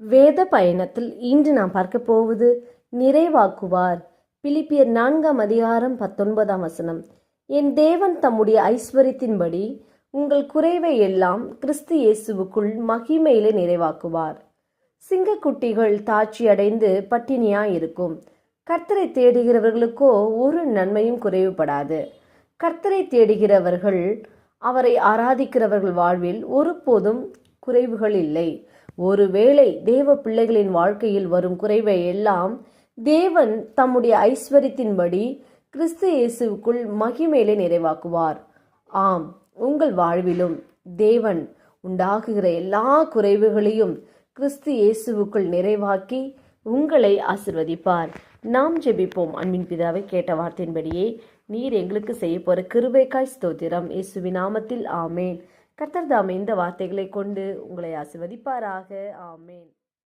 வேத பயணத்தில் இன்று நாம் பார்க்க போவது நிறைவாக்குவார். பிலிப்பியர் நான்காம் அதிகாரம் பத்தொன்பதாம் வசனம். என் தேவன் தம்முடைய ஐஸ்வர்யத்தின்படி உங்கள் குறைவை எல்லாம் கிறிஸ்து இயேசுவுக்குள் மகிமையிலே நிறைவாக்குவார். சிங்கக்குட்டிகள் தாட்சியடைந்து பட்டினியாய் இருக்கும் கர்த்தரை தேடுகிறவர்களுக்கோ ஒரு நன்மையும் குறைவுபடாது. கர்த்தரை தேடுகிறவர்கள் அவரை ஆராதிக்கிறவர்கள் வாழ்வில் ஒருபோதும் குறைவுகள் இல்லை. ஒருவேளை தேவ பிள்ளைகளின் வாழ்க்கையில் வரும் குறைவை எல்லாம் தேவன் தம்முடைய ஐஸ்வர்யத்தின்படி கிறிஸ்து இயேசுவுக்குள் மகிமேலே நிறைவாக்குவார். ஆம் உங்கள் வாழ்விலும் தேவன் உண்டாகுகிற எல்லா குறைவுகளையும் கிறிஸ்து இயேசுவுக்குள் நிறைவாக்கி உங்களை ஆசிர்வதிப்பார். நாம் ஜெபிப்போம். அன்பின் பிதாவை கேட்ட வார்த்தையின்படியே நீர் எங்களுக்கு செய்ய போற கிருபைக்காய் ஸ்தோத்திரம். இயேசுவின் நாமத்தில் ஆமேன். கர்த்தர்தாம் இந்த வார்த்தைகளை கொண்டு உங்களை ஆசிர்வதிப்பாராக. ஆமேன்.